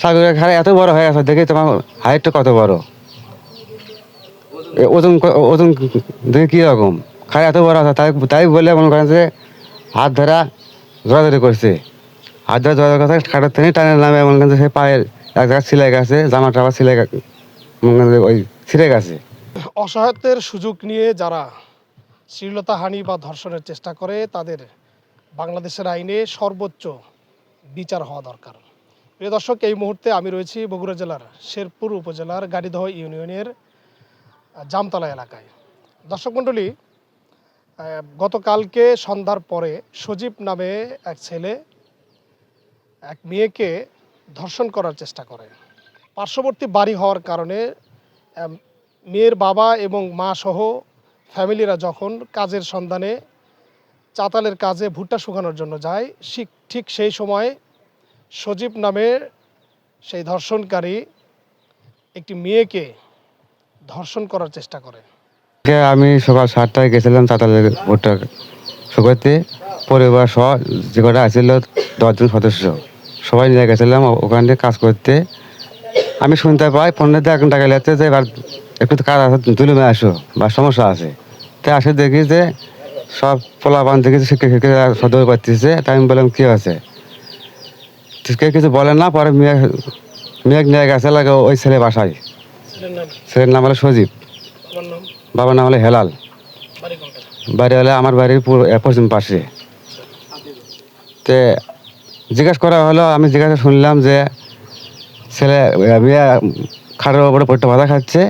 সাগরের খাড়া এত বড় হয়ে গেছে দেখে তোমার হাইটটা কত বড়? ওজন ওজন দেখে কীরকম খাড়া এত বড় আছে, তাই তাই বলে মনে করেন যে হাত ধরা জোরাজোরি করছে। হাত ধরা জোরাজোরি কথা খাটার থেকে টানে নামে মনে করেন যে সে পায়ের এক জায়গায় সিলাই গেছে জামা টামা সিলাই মনে করেন যে ওই ছিঁড়ে গেছে। অসহায়ত্বের সুযোগ নিয়ে যারা শ্লীলতাহানি বা ধর্ষণের চেষ্টা করে, তাদের বাংলাদেশের আইনে সর্বোচ্চ বিচার হওয়া দরকার। প্রিয় দর্শক, এই মুহূর্তে আমি রয়েছি বগুড়া জেলার শেরপুর উপজেলার গাড়িদহ ইউনিয়নের জামতলা এলাকায়। দর্শক মণ্ডলী গতকালকে সন্ধ্যার পরে সজীব নামে এক ছেলে, এক মেয়েকে ধর্ষণ করার চেষ্টা করে। পার্শ্ববর্তী বাড়ি হওয়ার কারণে মেয়ের বাবা এবং মা সহ ফ্যামিলিরা যখন কাজের সন্ধানে চাতালের কাজে ভুট্টা শুকানোর জন্য যায় ঠিক ঠিক সেই সময় সজীব নামের সেই ধর্ষণকারী একটি মেয়েকে ধর্ষণ করার চেষ্টা করে আমি সকাল সাতটায় গেছিলাম শুকাতে পরিবার সহ যে কটা আসছিল দশজন সদস্য, সবাই নিয়ে গেছিলাম ওখানে কাজ করতে। আমি শুনতে পাই, পনেরো দিয়ে এখন টাকা লাগছে যে এবার একটু কাজ আছে তুলে আসো বা সমস্যা আছে। তাই আসে দেখি যে সব পোলাপান দেখি শিখে শিখে সদর পাচ্ছিছে তাই আমি বললাম, কী আছে কেউ কিছু বলে না পরে মেয়ে মেয়ে নিয়ে গেছে লাগে ওই ছেলে বাসায়। ছেলের নাম? হলো সজীব। বাবার নাম হলো হেলাল। বাড়ি হলে আমার বাড়ির পুরো পশ্চিম পাশে। তে জিজ্ঞাসা করা হলো আমি জিজ্ঞাসা শুনলাম যে ছেলে মেয়ে খাটের ওপরে পড়তে ভাতা খাচ্ছে।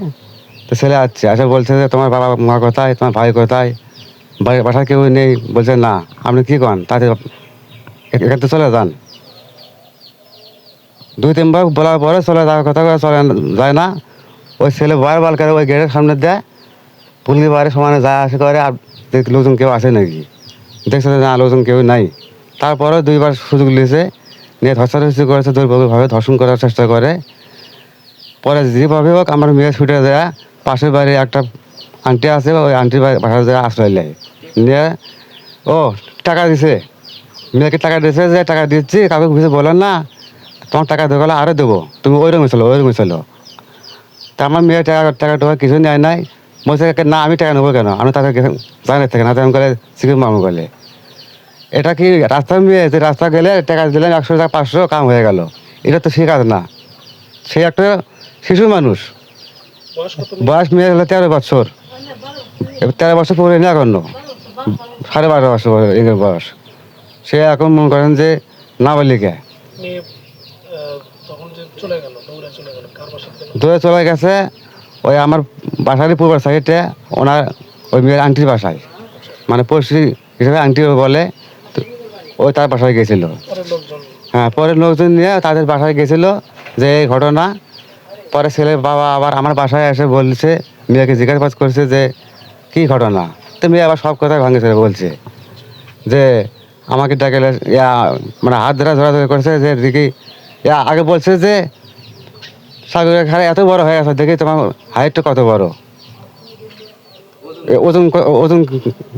তো ছেলে আসছে আসে বলছে যে তোমার বাবা মা কোথায় তোমার ভাই কোথায়? বাড়ির বাসায় কেউ নেই। বলছে না আপনি কী কন তাতে এখান থেকে চলে যান। দুই তিনবার বলার পরে চলে যাওয়ার কথা চলে যায় না। ওই ছেলে বারবার করে, ওই গেটের সামনে দেয় পুলিশ বাড়ি সমানে যায়, আসে করে, আর লোকজন কেউ আসে নাকি? দেখছে যে না, লোকজন কেউ নাই। তারপরে দুইবার সুযোগ নিয়েছে, নিয়ে ধর্ষাধর্ষি করেছে দুর্ভাবে ধর্ষণ করার চেষ্টা করে। পরে যেভাবে হোক, আমার মেয়ে ছুটে দেয়া পাশের বাড়ি একটা আন্টি আছে, ওই আন্টির বাসায় যায় আশ্রয় নেয়। নিয়ে, ও, টাকা দিছে। মেয়েকে টাকা দিয়েছে যে, টাকা দিচ্ছি, কাউকে কিছু বলেন না। তোমার টাকা গেলে আরও দেবো। তুমি ওই রকম চলো ওই রকম চলো তা আমার মেয়ে টাকা টাকা টাকা কিছু নেয় নাই। বলছে না, আমি টাকা নেব কেন? আমি তাকে জানি থেকে না আমি গেলে সিকিম মামু গেলে এটা কি রাস্তার মেয়ে? যে রাস্তা গেলে টাকা দিলাম একশো টাকা, পাঁচশো কাম হয়ে গেল। এটা তো সে কাজ না। সে একটা শিশু মানুষ। বয়স মেয়ে হলো তেরো বছর। তেরো বছর পরে না এখন সাড়ে বারো বছর বয়স। সে এখন মনে করেন যে না নাবালিকা দৌড়ে চলে দূরে চলে গেছে ওই আমার বাসারই পূর্ব সাইডে ওনার ওই মেয়ের আন্টির বাসায়। মানে পড়শি হিসেবে আন্টি বলে ওই তার বাসায় গেছিল। হ্যাঁ পরে লোকজন নিয়ে তাদের বাসায় গেছিল যে এই ঘটনা। পরে ছেলে বাবা আবার আমার বাসায় এসে বলছে মেয়েকে জিজ্ঞাসাবাদ করছে যে কী ঘটনা? তো মেয়ে আবার সব কথা ভাঙে ছেড়ে বলছে যে আমাকে ডাকে ইয়া মানে হাত ধরা ধরা ধরে করেছে যে ইয়া আগে বলছে যে, সাগরের খাড়া এত বড় হয়ে গেছে, দেখি তোমার হাইটটা কত বড়। ওজন ওজন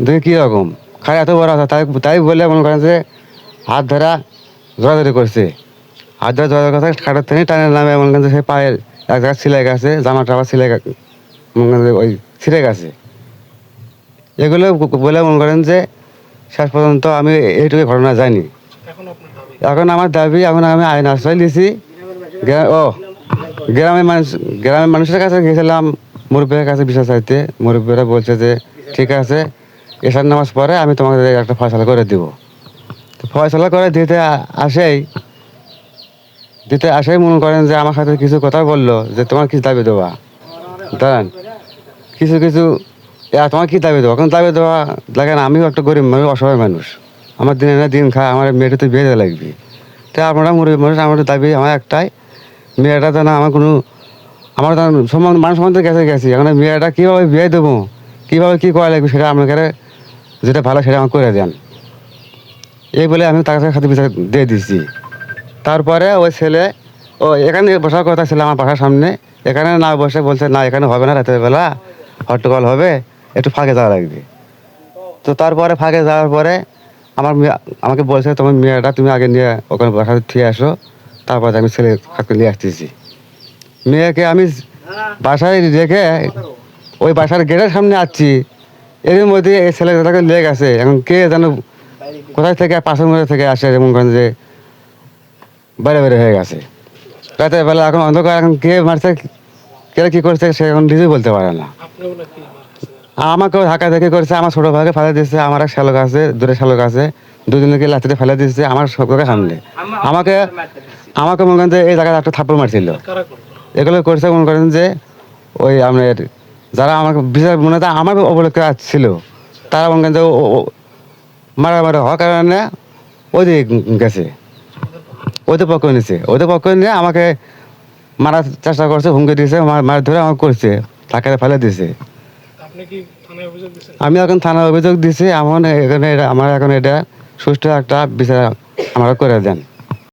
দেখি কীরকম খাড়া এত বড় আছে, তাই তাই বলে মনে করেন যে, হাত ধরা জোরাজোরি করছে। হাত ধরা জোরাজোরি কথা খাটার থেকে টানে নামে, মনে করেন যে সে পায়ের এক জায়গায় সিলাই গেছে, জামা টামা সিলাই মনে করেন যে ওই ছিঁড়ে গেছে। এগুলো বলে মনে করেন যে, শেষ পর্যন্ত আমি এইটুকু ঘটনা জানি। এখন আমার দাবি, এখন আমি আইন আশ্রয় গ্রা- ও, গ্রামের মানুষ, গ্রামের মানুষের কাছে গেছিলাম মুরব্বীর কাছে বিশ্বাস চাইতে। মুরব্বীরা বলছে যে, ঠিক আছে এসার নামাজ পরে আমি তোমাকে একটা ফয়সলা করে দিব। ফয়সলা করে দিতে আসেই দিতে আসেই মনে করেন যে আমার সাথে কিছু কথা বলল, যে তোমার কি দাবি দেওয়া? দাঁড়ান, কিছু কিছু তোমার কি দাবি দেওয়া? কোনো দাবি দেওয়া লাগে না, আমিও একটা গরিব মানুষ অসহায় মানুষ। আমার দিনে না দিন খায়, আমার মেয়েটা তো বিয়ে লাগবে। তাই আপনারা মুরব্বী মানুষ আমার দাবি, আমার একটাই, মেয়েটা তো না আমার কোনো আমার তো সম্বন্ধ মানুষ সম্বন্ধে গেছে, গেছি। এখন মেয়েটা কীভাবে বিয়ে দেবো, কীভাবে কী করা লাগবে সেটা আপনাকে যেটা ভালো সেটা আমাকে করে দেন। এই বলে আমি তার কাছে খাতে দিয়ে দিচ্ছি তারপরে ওই ছেলে, ও এখানে বসার কথা ছিল আমার বাসার সামনে। এখানে না বসে বলছে, না, এখানে হবে না রাতের বেলা হট্টগোল হবে, একটু ফাঁকে যাওয়া লাগবে। তো তারপরে ফাঁকে যাওয়ার পরে আমার মেয়ে আমাকে বলছে, তোমার মেয়েটা তুমি আগে নিয়ে ওখানে বাসাতে ঠিক আসো, তারপর আমি ছেলে কাকে নিয়ে আসতেছি। মেয়েকে আমি বাসায় রেখে ওই বাসার গেটের সামনে আসছি এর মধ্যে এই ছেলেটাকে লেগে গেছে এখন কে যেন কোথায় থেকে, পাশের মধ্যে থেকে আসে যে বাইরে বাইরে হয়ে গেছে। রাতের বেলা এখন অন্ধকার, এখন কে মারছে, কে কি করছে, সে এখন নিজেই বলতে পারে না। আপনি বলে কি আমাকেও ধাক্কা দেখে করেছে, আমার ছোটো ভাইকে ফেলে দিয়েছে, আমার এক শালক আছে দূরে শালক আছে, দুজনকে লাঠিতে ফেলে দিয়েছে, আমার সবকে সামনে আমাকে আমাকে মনে করেন যে এই জায়গায় একটা থাপ্পড় মারছিল। এগুলো করছে মনে করেন যে ওই আপনার যারা আমাকে বিশেষ মনে হয় আমার অবলক্ষে ছিল তারা মনে করেন যে ও- মারামারি হওয়ার কারণে ওদিকে গেছে। ওদের পক্ষ নিছে। ওদের পক্ষ নিয়ে আমাকে মারার চেষ্টা করছে, হুমকি দিয়েছে, মার মার ধরে আমাকে করছে তাকে ফেলে দিয়েছে। আমি এখন থানায় অভিযোগ দিছি এমন এখানে আমার এখন এটা সুষ্ঠু একটা বিচার আমার করে দেন।